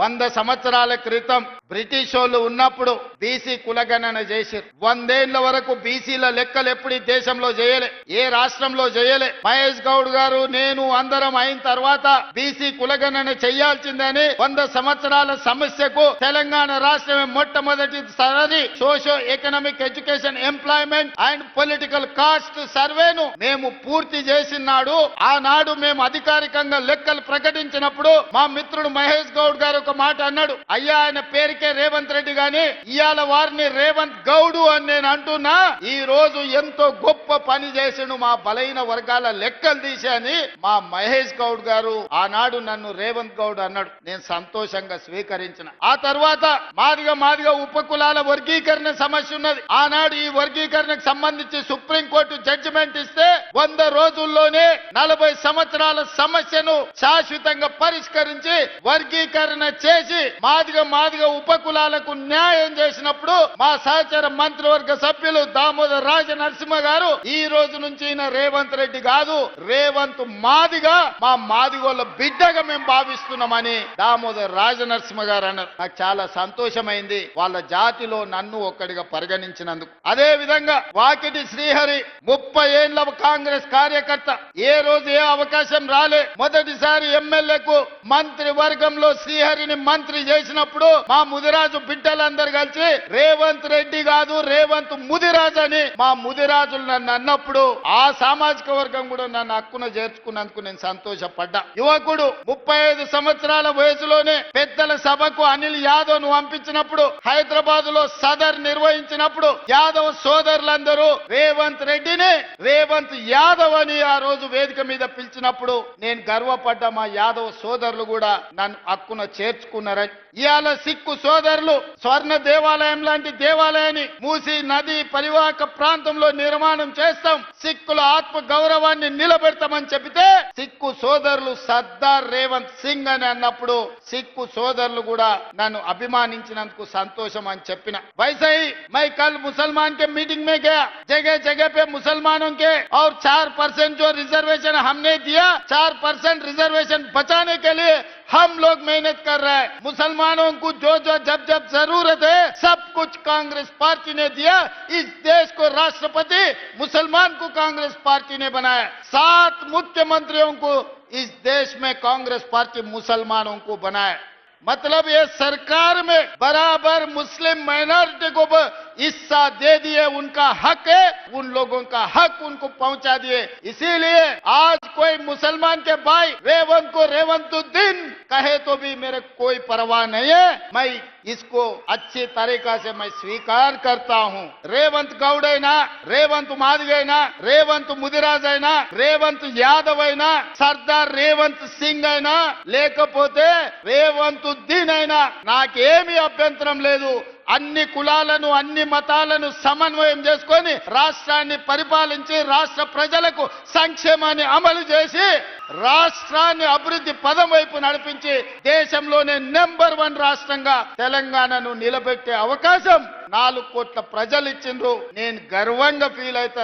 వంద సంవత్సరాల క్రితం బ్రిటిష్ వాళ్ళు ఉన్నప్పుడు బీసీ కులగణన చేసిరు. వందేళ్ళ వరకు బీసీల లెక్కలు ఎప్పుడు ఈ దేశంలో చేయలే ఏ రాష్ట్రంలో చేయలే. మహేష్ గౌడ్ గారు నేను అందరం అయిన తర్వాత బీసీ కులగణన చేయాల్సిందని వంద సంవత్సరాల సమస్యకు తెలంగాణ రాష్ట్రమే మొట్టమొదటి సరది. Socio economic education employment and political caste సర్వేను మేము పూర్తి చేసినాడు ఆనాడు మేము అధికారికంగా లెక్కలు ప్రకటించినప్పుడు మా మిత్రుడు మహేష్ గౌడ్ గారు ఒక మాట అన్నాడు. అయ్యా ఆయన పేరుకే రేవంత్ రెడ్డి గాని ఇవాళ వారిని రేవంత్ గౌడు అని నేను అంటున్నా ఈ రోజు ఎంతో గొప్ప పని చేసిండు మా బలైన వర్గాల లెక్కలు తీశాని మా మహేష్ గౌడ్ గారు ఆనాడు నన్ను రేవంత్ గౌడ్ అన్నాడు. నేను సంతోషంగా స్వీకరించిన. ఆ తర్వాత మాదిగా మాదిగా ఉపకులాల వర్గీకరణ సమస్య ఉన్నది. ఆనాడు ఈ వర్గీకరణకు సంబంధించి సుప్రీంకోర్టు జడ్జిమెంట్ ఇస్తే వంద రోజుల్లోనే నలభై సంవత్సరాల సమస్యను శాశ్వతంగా పరిష్కరించి వర్గీకరణ చేసి మాదిగా మాదిగా ఉపకులాలకు న్యాయం చేసినప్పుడు మా సహచర మంత్రివర్గ సభ్యులు దామోదర్ రాజ నరసింహ గారు ఈ రోజు నుంచి ఈయన రేవంత్ రెడ్డి కాదు రేవంత్ మాదిగా మా మాదిగోళ్ళ బిడ్డగా మేము భావిస్తున్నామని దామోదర్ రాజ నరసింహ గారు అన్నారు. నాకు చాలా సంతోషమైంది. వాళ్ళ జాతిలో నన్ను ఒక్కడిగా పరిగణించినందుకు. అదే విధంగా వాకిటి శ్రీహరి ముప్పై ఏళ్ళ కాంగ్రెస్ కార్యకర్త ఏ రోజు ఏ అవకాశం రాలే. మొదటిసారి ఎమ్మెల్యేకు మంత్రి వర్గంలో శ్రీహరి శ్రీహరిని మంత్రి చేసినప్పుడు మా ముదిరాజు బిడ్డలందరూ కలిసి రేవంత్ రెడ్డి కాదు రేవంత్ ముదిరాజు అని మా ముదిరాజులు నన్ను అన్నప్పుడు ఆ సామాజిక వర్గం కూడా నన్ను హక్కున చేర్చుకున్నందుకు నేను సంతోషపడ్డా. యువకుడు ముప్పై ఐదు సంవత్సరాల వయసులోనే పెద్దల సభకు అనిల్ యాదవ్ను పంపించినప్పుడు హైదరాబాద్లో సదర్ నిర్వహించినప్పుడు యాదవ్ సోదరులందరూ రేవంత్ రెడ్డిని రేవంత్ యాదవ్ అని ఆ రోజు వేదిక మీద పిలిచినప్పుడు నేను గర్వపడ్డ మా యాదవ్ సోదరులు కూడా నన్ను హక్కున చేర్చుకున్నారని ఇవాళ సిక్కు సోదరులు స్వర్ణ దేవాలయం లాంటి దేవాలయాన్ని మూసి నది పరివాహక ప్రాంతంలో నిర్మాణం చేస్తాం సిక్కుల ఆత్మ గౌరవాన్ని నిలబెడతామని చెబితే సిక్కు సోదరులు సర్దార్ రేవంత్ సింగ్ అని అన్నప్పుడు సిక్కు సోదరులు కూడా నన్ను అభిమానించినందుకు సంతోషం అని చెప్పిన वैसे ही मैं कल मुसलमान के मीटिंग में गया जगह जगह पे मुसलमानों के और चार परसेंट जो रिजर्वेशन हमने दिया चार परसेंट रिजर्वेशन बचाने के लिए हम लोग मेहनत कर रहे है। मुसलमानों को जो जो जब जब ज़रूरत है, सब कुछ कांग्रेस पार्टी ने दिया। इस देश को राष्ट्रपति मुसलमान को कांग्रेस पार्टी ने बनाया। सात मुख्यमंत्रियों को इस देश में कांग्रेस पार्टी मुसलमानों को बनाया। मतलब ये सरकार में बराबर मुस्लिम माइनॉरिटी को हिस्सा दे दिए, उनका हक है, उन लोगों का हक उनको पहुँचा दिए। इसीलिए आज कोई मुसलमान के भाई, रेवंत को रेवंतुद्दीन कहे तो भी मेरे कोई परवाह नहीं है। मैं इसको अच्छी तरीका से मैं स्वीकार करता हूँ రేవంత్ గౌడ్ అయినా రేవంత్ మాదిగ అయినా రేవంత్ ముదిరాజ్ అయినా రేవంత్ యాదవ్ అయినా సర్దార్ రేవంత్ సింగ్ అయినా లేకపోతే రేవంత్ ఉద్దీన్ అయినా నాకేమీ అభ్యంతరం లేదు అన్ని కులాలను అన్ని మతాలను సమన్వయం చేసుకొని రాష్ట్రాన్ని పరిపాలించి రాష్ట్ర ప్రజలకు సంక్షేమాన్ని అమలు చేసి రాష్ట్రాన్ని అభివృద్ధి పదం వైపు నడిపించి దేశంలోనే నెంబర్ వన్ రాష్ట్రంగా తెలంగాణను నిలబెట్టే అవకాశం నాలుగు కోట్ల ప్రజలు ఇచ్చిండ్రు. నేను గర్వంగా ఫీల్ అవుతాను